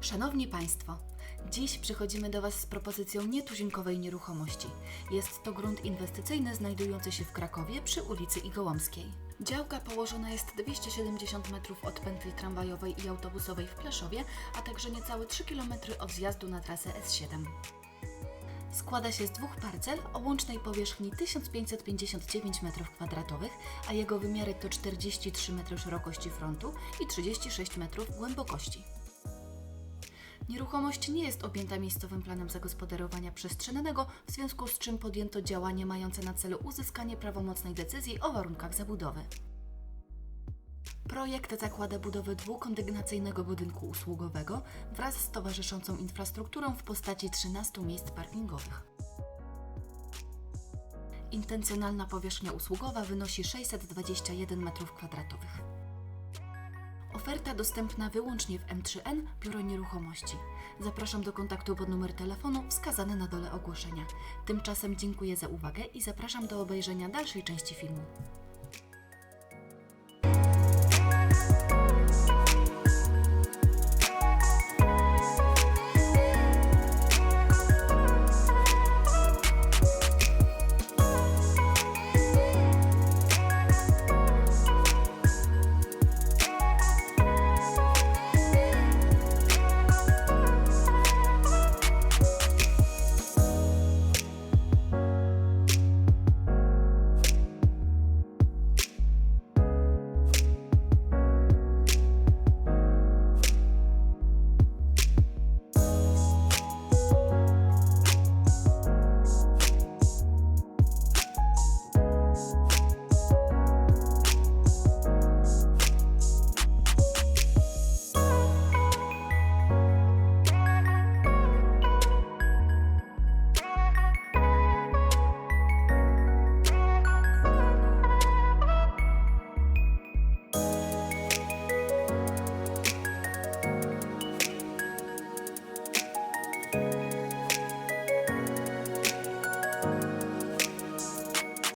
Szanowni Państwo, dziś przychodzimy do Was z propozycją nietuzinkowej nieruchomości. Jest to grunt inwestycyjny znajdujący się w Krakowie przy ulicy Igołomskiej. Działka położona jest 270 metrów od pętli tramwajowej i autobusowej w Pleszowie, a także niecałe 3 km od zjazdu na trasę S7. Składa się z dwóch parcel o łącznej powierzchni 1559 m2, a jego wymiary to 43 m szerokości frontu i 36 m głębokości. Nieruchomość nie jest objęta miejscowym planem zagospodarowania przestrzennego, w związku z czym podjęto działanie mające na celu uzyskanie prawomocnej decyzji o warunkach zabudowy. Projekt zakłada budowę dwukondygnacyjnego budynku usługowego wraz z towarzyszącą infrastrukturą w postaci 13 miejsc parkingowych. Intencjonalna powierzchnia usługowa wynosi 621 m2. Oferta dostępna wyłącznie w M3N Biuro Nieruchomości. Zapraszam do kontaktu pod numer telefonu wskazany na dole ogłoszenia. Tymczasem dziękuję za uwagę i zapraszam do obejrzenia dalszej części filmu.